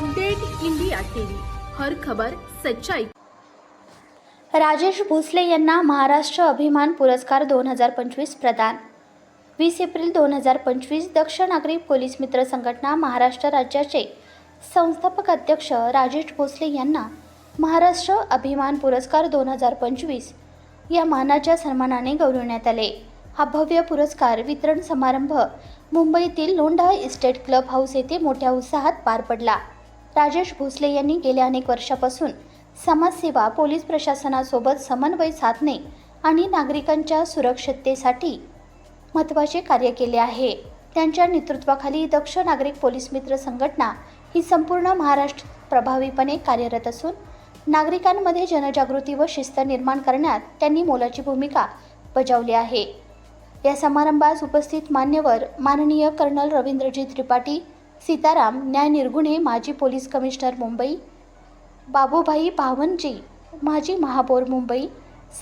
Update India TV. हर खबर सच्चाई. राजेश भोसले यांना महाराष्ट्र अभिमान पुरस्कार दोन हजार पंचवीस प्रदान. वीस एप्रिल दोन हजार पंचवीस दक्ष नागरी पोलीस मित्र संघटना महाराष्ट्र राज्याचे संस्थापक अध्यक्ष राजेश भोसले यांना महाराष्ट्र अभिमान पुरस्कार दोन हजार पंचवीस या मानाच्या सन्मानाने गौरवण्यात आले. हा भव्य पुरस्कार वितरण समारंभ मुंबईतील लोंढा इस्टेट क्लब हाऊस येथे मोठ्या उत्साहात पार पडला. राजेश भोसले यांनी गेल्या अनेक वर्षापासून समाजसेवा पोलीस प्रशासनासोबत समन्वय साधणे आणि नागरिकांच्या सुरक्षिततेसाठी महत्त्वाचे कार्य केले आहे. त्यांच्या नेतृत्वाखाली दक्ष नागरिक पोलीस मित्र संघटना ही संपूर्ण महाराष्ट्र प्रभावीपणे कार्यरत असून नागरिकांमध्ये जनजागृती व शिस्त निर्माण करण्यात त्यांनी मोलाची भूमिका बजावली आहे. या समारंभास उपस्थित मान्यवर माननीय कर्नल रवींद्रजी त्रिपाठी सीताराम न्याय निर्गुणे माजी पोलीस कमिशनर मुंबई बाबूभाई भावनजी माजी महापौर मुंबई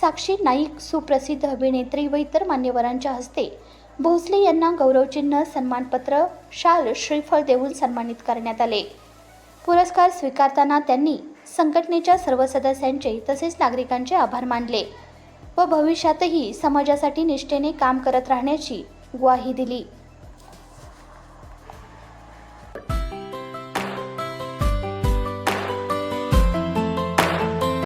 साक्षी नाईक सुप्रसिद्ध अभिनेत्री व इतर मान्यवरांच्या हस्ते भोसले यांना गौरवचिन्ह सन्मानपत्र शाल श्रीफळ देऊन सन्मानित करण्यात आले. पुरस्कार स्वीकारताना त्यांनी संघटनेच्या सर्व सदस्यांचे तसेच नागरिकांचे आभार मानले व भविष्यातही समाजासाठी निष्ठेने काम करत राहण्याची ग्वाही दिली.